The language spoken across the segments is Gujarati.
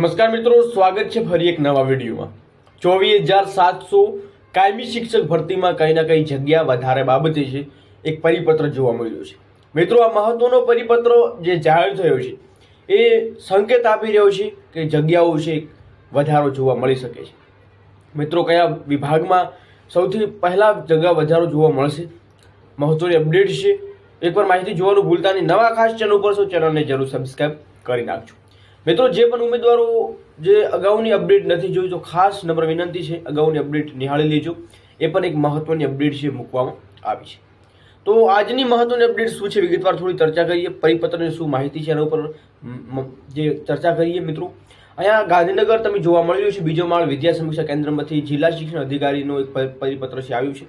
નમસ્કાર મિત્રો, સ્વાગત છે ફરી એક નવા વિડીયોમાં. ચોવીસ હજાર સાતસો કાયમી શિક્ષક ભરતીમાં કંઈ ના કંઈ જગ્યા વધારે બાબતે છે, એક પરિપત્ર જોવા મળ્યો છે. મિત્રો, આ મહત્વનો પરિપત્ર જે જાહેર થયો છે, એ સંકેત આપી રહ્યો છે કે જગ્યાઓ છે, વધારો જોવા મળી શકે છે. મિત્રો, કયા વિભાગમાં સૌથી પહેલાં જગ્યા વધારો જોવા મળશે? મહત્વની અપડેટ છે. એકવાર માહિતી જોવાનું ભૂલતા નહીં. નવા ખાસ ચેનલ ઉપર છો, ચેનલને જરૂર સબસ્ક્રાઈબ કરી નાખજો. મિત્રો, જે પણ ઉમેદવારો જે અગાઉની અપડેટ નથી જોઈ, તો ખાસ નંબર વિનંતી છે, અગાઉની અપડેટ નિહાળી લેજો. એ પણ એક મહત્વની અપડેટ છે, મૂકવામાં આવી છે. તો આજની મહત્વની અપડેટ શું છે? વિગતવાર થોડી ચર્ચા કરીએ. પરિપત્રની શું માહિતી છે, એના ઉપર જે ચર્ચા કરીએ મિત્રો. અહીંયા ગાંધીનગર તમે જોવા મળ્યું છે, બીજો માળ વિદ્યા સમીક્ષા કેન્દ્રમાંથી જિલ્લા શિક્ષણ અધિકારીનો એક પરિપત્ર છે, આવ્યું છે.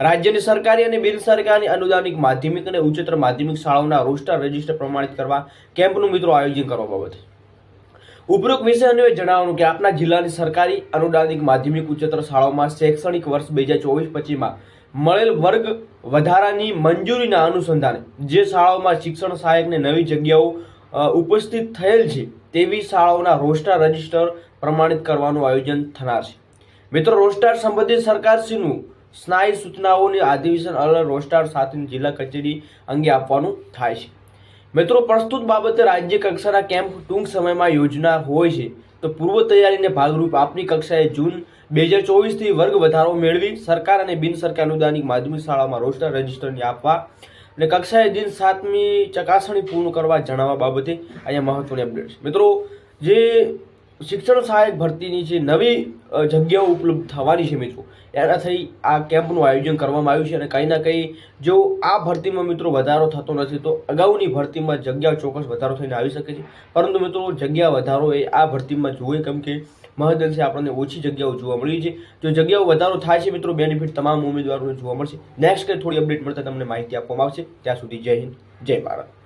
રાજ્યની સરકારી અને બિન સરકારી અનુદાનિક માધ્યમિક અને ઉચ્ચતર માધ્યમિક શાળાઓના રોસ્ટર રજિસ્ટર પ્રમાણિત કરવા કેમ્પનું મિત્રો આયોજન કરવા બાબતે. ઉપરોક્ત વિષય અન્વયે જણાવવાનું કે આપના જિલ્લાની સરકારી અનુદાનિક માધ્યમિક ઉચ્ચતર શાળાઓમાં શૈક્ષણિક વર્ષ બે હજાર ચોવીસ પચીસમાં મળેલ વર્ગ વધારાની મંજૂરીના અનુસંધાને જે શાળાઓમાં શિક્ષણ સહાયકને નવી જગ્યાઓ ઉપસ્થિત થયેલ છે, તેવી શાળાઓના રોસ્ટાર રજિસ્ટર પ્રમાણિત કરવાનું આયોજન થનાર છે. મિત્રો, રોસ્ટાર સંબંધિત સરકારશ્રીનું સ્નાયુ સૂચનાઓની અધિવેશન અલગ રોસ્ટાર સાથેની જિલ્લા કચેરી અંગે આપવાનું થાય છે. મિત્રો, પ્રસ્તુત બાબતે રાજ્ય કક્ષાના કેમ્પ ટૂંક સમયમાં યોજનાર હોય છે. તો પૂર્વ તૈયારીને ભાગરૂપ આપની કક્ષાએ જૂન બે હજાર ચોવીસથી વર્ગ વધારો મેળવી સરકાર અને બિન સરકાર અનુદાનિક માધ્યમિક શાળામાં રોસ્ટર રજિસ્ટરની આપવા અને કક્ષાએ દિન સાતમી ચકાસણી પૂર્ણ કરવા જણાવવા બાબતે અહીંયા મહત્વની અપડેટ છે. મિત્રો, જે શિક્ષણ સહાયક ભરતીની જે નવી જગ્યાઓ ઉપલબ્ધ થવાની છે મિત્રો એના થઈ આ કેમ્પનું આયોજન કરવામાં આવ્યું છે અને કંઈ ના કંઈ જો આ ભરતીમાં મિત્રો વધારો થતો નથી, તો અગાઉની ભરતીમાં જગ્યા ચોક્કસ વધારો થઈને આવી શકે છે. પરંતુ મિત્રો, જગ્યા વધારો એ આ ભરતીમાં જોઈએ કેમ કે મહદઅંશે આપણને ઓછી જગ્યાઓ જોવા મળી છે. જો જગ્યાઓ વધારો થાય છે મિત્રો, બેનિફિટ તમામ ઉમેદવારોને જોવા મળશે. નેક્સ્ટ કંઈ થોડી અપડેટ મળતા તમને માહિતી આપવામાં આવશે. ત્યાં સુધી જય હિન્દ, જય ભારત.